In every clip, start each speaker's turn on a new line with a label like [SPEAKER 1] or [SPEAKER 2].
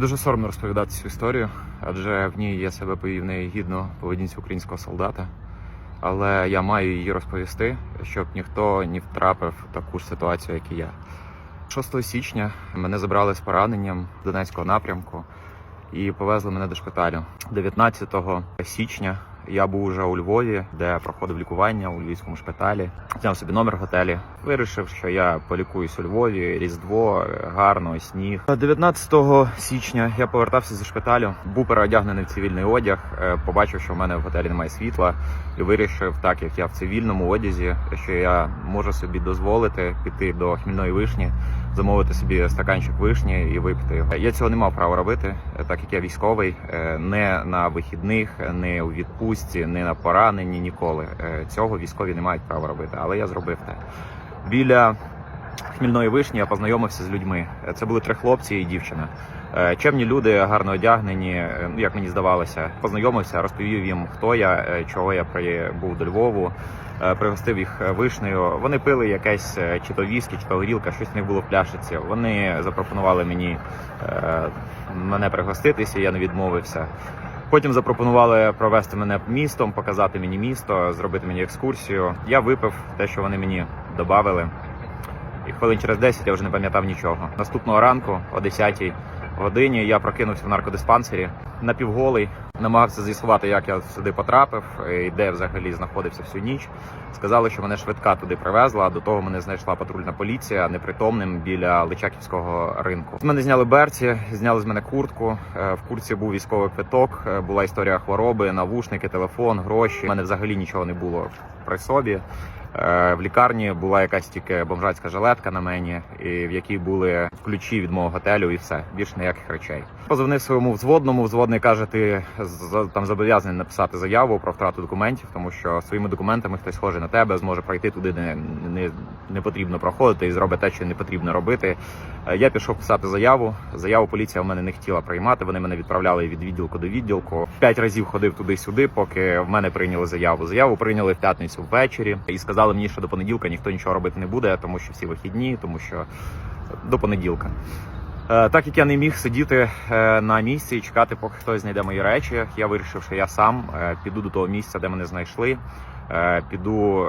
[SPEAKER 1] Дуже соромно розповідати цю історію, адже в ній я себе повів негідно поведінці українського солдата. Але я маю її розповісти, щоб ніхто не втрапив в таку ж ситуацію, як і я. 6 січня мене забрали з пораненням Донецького напрямку і повезли мене до шпиталю. 19 січня я був уже у Львові, де проходив лікування у львівському шпиталі. Взяв собі номер в готелі. Вирішив, що я полікуюсь у Львові. Різдво гарно, сніг. 19 січня я повертався зі шпиталю. Був переодягнений в цивільний одяг. е, Побачив, що в мене в готелі немає світла, і вирішив, так як я в цивільному одязі, що я можу собі дозволити піти до хмільної вишні, замовити собі стаканчик вишні і випити його. Я цього не мав права робити, е, так як я військовий, е, не на вихідних, не у відпустці, не на пораненні ніколи. Е, Цього військові не мають права робити, але я зробив те. Біля хмільної вишні я познайомився з людьми. Це були три хлопці і дівчина. Чемні люди, гарно одягнені, ну як мені здавалося. Познайомився, розповів їм, хто я, чого я прибув до Львову. Е, Пригостив їх е, вишнею. Вони пили якесь е, чи то віскі, чи то горілка, щось в них було в пляшиці. Вони запропонували мені мене пригоститися, я не відмовився. Потім запропонували провести мене містом, показати мені місто, зробити мені екскурсію. Я випив те, що вони мені додали. І хвилин через 10 я вже не пам'ятав нічого. Наступного ранку, о 10 годині, я прокинувся в наркодиспансері напівголий, намагався з'ясувати, як я сюди потрапив і де взагалі знаходився всю ніч. Сказали, що мене швидка туди привезла. До того мене знайшла патрульна поліція непритомним біля Личаківського ринку. З мене зняли берці, зняли з мене куртку. Е, В куртці був військовий квиток, е, була історія хвороби, навушники, телефон, гроші. У мене взагалі нічого не було при собі. Е, В лікарні була якась тільки бомжацька жилетка на мені, і в якій були ключі від мого готелю, і все більш ніяких речей. Позвонив своєму взводному. Взводний каже, ти там зобов'язаний написати заяву про втрату документів, тому що своїми документами хтось схожий на тебе зможе пройти туди, де не, не потрібно проходити, і зробить те, що не потрібно робити. Е, Я пішов писати заяву. Заяву поліція в мене не хотіла приймати. Вони мене відправляли від відділку до відділку. П'ять разів ходив туди-сюди, поки в мене прийняли заяву. Заяву прийняли в п'ятницю ввечері і сказали мені, що до понеділка ніхто нічого робити не буде, тому що всі вихідні, тому що до понеділка. Е, Так як я не міг сидіти е, на місці і чекати, поки хтось знайде мої речі, я вирішив, що я сам е, піду до того місця, де мене знайшли. Піду,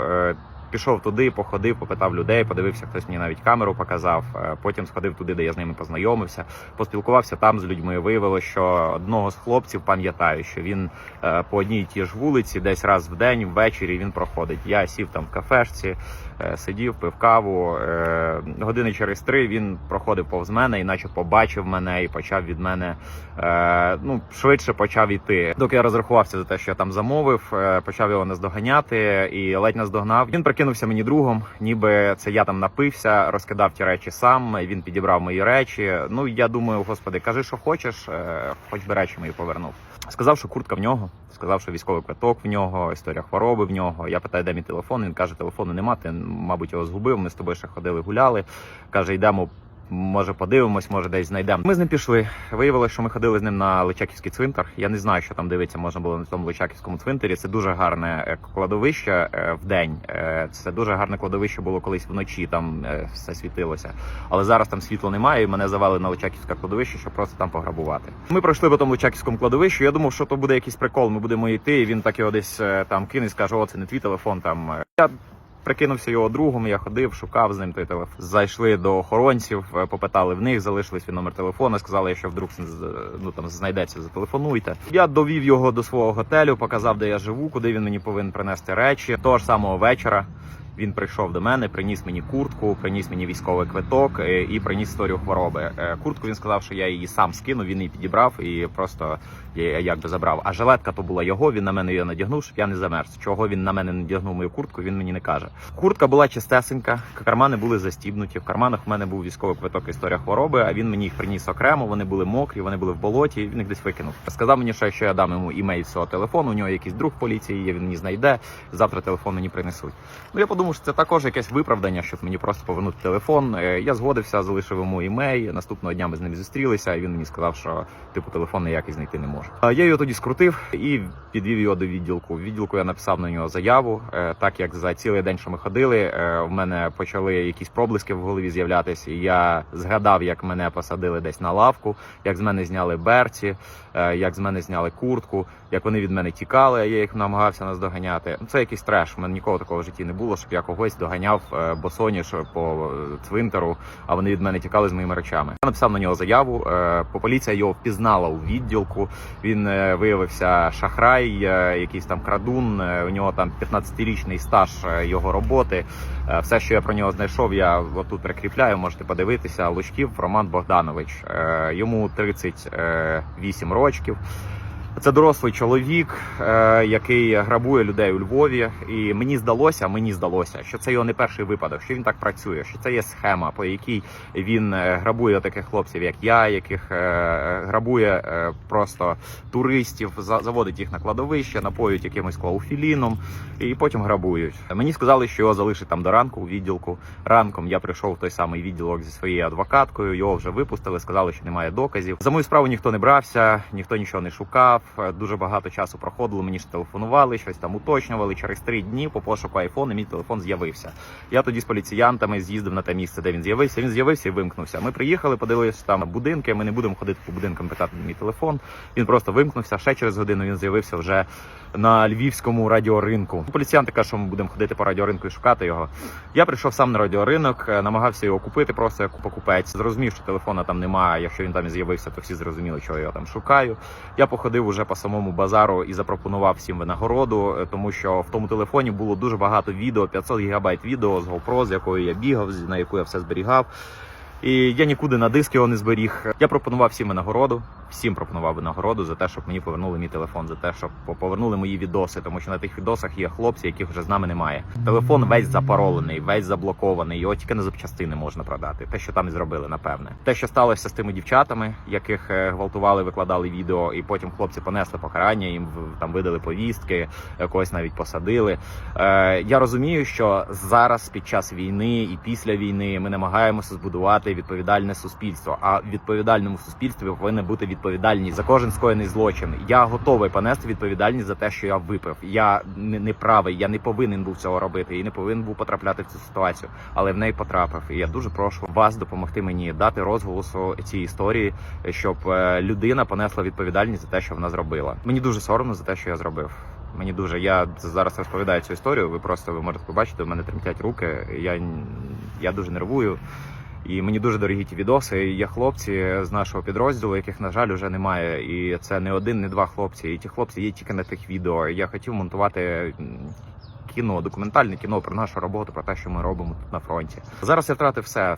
[SPEAKER 1] пішов туди, походив, попитав людей, подивився, хтось мені навіть камеру показав. Е, Потім сходив туди, де я з ними познайомився, поспілкувався там з людьми. Виявилося, що одного з хлопців пам'ятаю, що він е, по одній тій ж вулиці, десь раз в день, ввечері він проходить. Я сів там в кафешці, е, сидів, пив каву. Години через три він проходив повз мене, і наче побачив мене і почав від мене ну швидше почав іти. Доки я розрахувався за те, що я там замовив, почав його наздоганяти і ледь наздогнав. Він прикинувся мені другом, ніби це я там напився, розкидав ті речі сам. Він підібрав мої речі. Ну я думаю, господи, кажи, що хочеш, е, хоч би речі мої повернув. Сказав, що куртка в нього, сказав, що військовий квиток в нього, історія хвороби в нього. Я питаю, де мій телефон. Він каже, телефону нема. Ти, мабуть, його згубив. Ми з тобою ще ходили, гуляли. Каже, йдемо. Може, подивимось, може десь знайдемо. Ми з ним пішли. Виявилося, що ми ходили з ним на Личаківський цвинтар. Я не знаю, що там дивитися можна було на тому Личаківському цвинтарі. Це дуже гарне е, кладовище е, в день. Е, Це дуже гарне кладовище було колись вночі. Там все світилося. Але зараз там світла немає. і Мене завели на Личаківське кладовище, щоб просто там пограбувати. Ми пройшли по тому Личаківському кладовищу. Я думав, що то буде якийсь прикол. Ми будемо йти. і Він так його десь там кине скаже: О, це не твій телефон. Там я Прикинувся його другом, я ходив, шукав з ним той телефон. Зайшли до охоронців, е, попитали в них, залишили свій номер телефону. Сказали, що вдруг ну там знайдеться, зателефонуйте. Я довів його до свого готелю, показав, де я живу, куди він мені повинен принести речі. Того ж самого вечора він прийшов до мене, приніс мені куртку, приніс мені військовий квиток е, і приніс історію хвороби. Е, Куртку він сказав, що я її сам скинув, він її підібрав і просто якби забрав. А жилетка то була його. Він на мене її надягнув, щоб я не замерз. Чого він на мене надягнув мою куртку, він мені не каже. Куртка була чистесенька, кармани були застібнуті. В карманах в мене був військовий квиток історія хвороби. А він мені їх приніс окремо. Вони були мокрі, вони були в болоті. Він їх десь викинув. Сказав мені, ще, що я дам йому імейл свого телефону. У нього якийсь друг поліції є. Він мені знайде. Завтра телефон мені принесуть. Ну я подумав. Подумав, що це також якесь виправдання, щоб мені просто повернути телефон. Е, Я згодився, залишив йому імей. Наступного дня ми з ним зустрілися. І він мені сказав, що типу телефон ніякий знайти не може. А Я його тоді скрутив і підвів його до відділку. В відділку я написав на нього заяву. Е, Так як за цілий день, що ми ходили, е, в мене почали якісь проблиски в голові з'являтися. Я згадав, як мене посадили десь на лавку, як з мене зняли берці, е, як з мене зняли куртку, як вони від мене тікали. а Я їх намагався наздоганяти. Ну, Це якийсь треш. У мене ніколи такого в житті не було, щоб я когось доганяв е, босоніж по цвинтару, а вони від мене тікали з моїми речами. Я написав на нього заяву. е, По поліція його впізнала у відділку. Він е, виявився шахрай, якийсь там крадун. У нього там 15-річний стаж його роботи. Все, що я про нього знайшов, я отут прикріпляю. Можете подивитися. Лучків Роман Богданович. Йому 38 років. Це дорослий чоловік, е, який грабує людей у Львові. І мені здалося, мені здалося, що це його не перший випадок, що він так працює, що це є схема, по якій він е, грабує таких хлопців, як я, яких е, грабує просто туристів, за- заводить їх на кладовище, напоюють якимось клауфіліном і потім грабують. Мені сказали, що його залишать там до ранку у відділку. Ранком я прийшов в той самий відділок зі своєю адвокаткою. Його вже випустили, сказали, що немає доказів. За мою справу ніхто не брався, ніхто нічого не шукав. Е, Дуже багато часу проходило. Мені ж телефонували, щось там уточнювали. Через три дні по пошуку айфону мій телефон з'явився. Я тоді з поліціянтами з'їздив на те місце, де він з'явився. Він з'явився і вимкнувся. Ми приїхали, подивилися там будинки. Ми не будемо ходити по будинкам питати мій телефон. Він просто вимкнувся. Ще через годину він з'явився вже на львівському радіоринку. Поліціянти кажуть, що ми будемо ходити по радіоринку і шукати його. Я прийшов сам на радіоринок, е, намагався його купити просто як покупець. Зрозумів, що телефона там немає. Якщо він там і з'явився, то всі зрозуміли, що я там шукаю. Я походив уже по самому базару і запропонував всім винагороду, е, тому що в тому телефоні було дуже багато відео, 500 гігабайт відео з GoPro, з якою я бігав, на яку я все зберігав. І я нікуди на диск його не зберіг. Я пропонував всім винагороду, всім пропонував винагороду за те, щоб мені повернули мій телефон, за те, щоб по- повернули мої відоси, тому що на тих відосах є хлопці, яких вже з нами немає. Телефон весь запаролений, весь заблокований. Його тільки на запчастини можна продати. Те, що там і зробили, напевне. Те, що сталося з тими дівчатами, яких е, гвалтували, викладали відео, і потім хлопці понесли покарання, їм там видали повістки, е, когось навіть посадили. Е, я розумію, що зараз під час війни і після війни ми намагаємося збудувати відповідальне суспільство. А в відповідальному суспільстві повинна бути відповідальність за кожен скоєний злочин. Я готовий понести відповідальність за те, що я випив. Я не, не правий, я не повинен був цього робити і не повинен був потрапляти в цю ситуацію, але в неї потрапив. І я дуже прошу вас допомогти мені дати розголосу цій історії, щоб е, людина понесла відповідальність за те, що вона зробила. Мені дуже соромно за те, що я зробив. Мені дуже я зараз розповідаю цю історію. Ви просто ви можете побачити, у мене тремтять руки. Я, я дуже нервую. І мені дуже дорогі ті відоси. Є хлопці з нашого підрозділу, яких на жаль уже немає. І це не один, не два хлопці. І ті хлопці є тільки на тих відео. Я хотів монтувати. Кіно, документальне кіно про нашу роботу, про те, що ми робимо тут на фронті. Зараз я втратив все,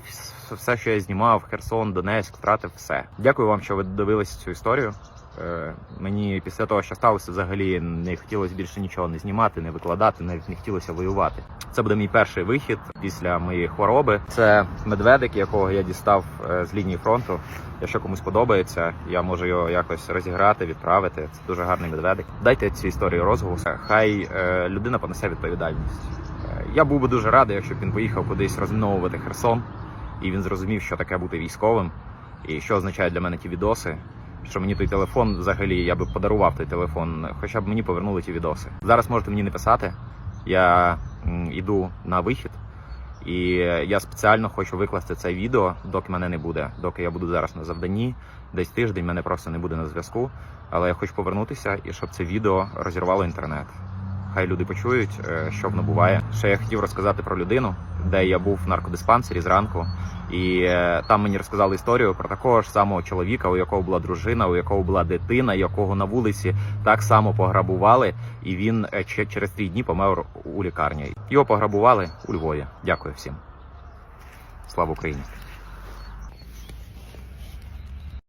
[SPEAKER 1] все, що я знімав, Херсон, Донецьк, втратив все. Дякую вам, що ви дивилися цю історію. Е, Мені після того, що сталося, взагалі не хотілося більше нічого не знімати, не викладати, навіть не хотілося воювати. Це буде мій перший вихід після моєї хвороби. Це медведик, якого я дістав е, з лінії фронту. Якщо комусь подобається, я можу його якось розіграти, відправити. Це дуже гарний медведик. Дайте цій історії розголос. Хай е, людина понесе відповідальність. Я був би дуже радий, якщо б він поїхав кудись розміновувати Херсон, і він зрозумів, що таке бути військовим, і що означають для мене ті відоси що мені той телефон взагалі я би подарував той телефон, хоча б мені повернули ті відоси. Зараз можете мені не писати. Я йду на вихід, і я спеціально хочу викласти це відео, доки мене не буде, доки я буду зараз на завданні. Десь тиждень мене просто не буде на зв'язку. Але я хочу повернутися і щоб це відео розірвало інтернет. Хай люди почують, е, що воно буває. Ще я хотів розказати про людину, де я був в наркодиспансері зранку, і е, там мені розказали історію про такого ж самого чоловіка, у якого була дружина, у якого була дитина, якого на вулиці так само пограбували, і він е, через три дні помер у лікарні. Його пограбували у Львові. Дякую всім. Слава Україні!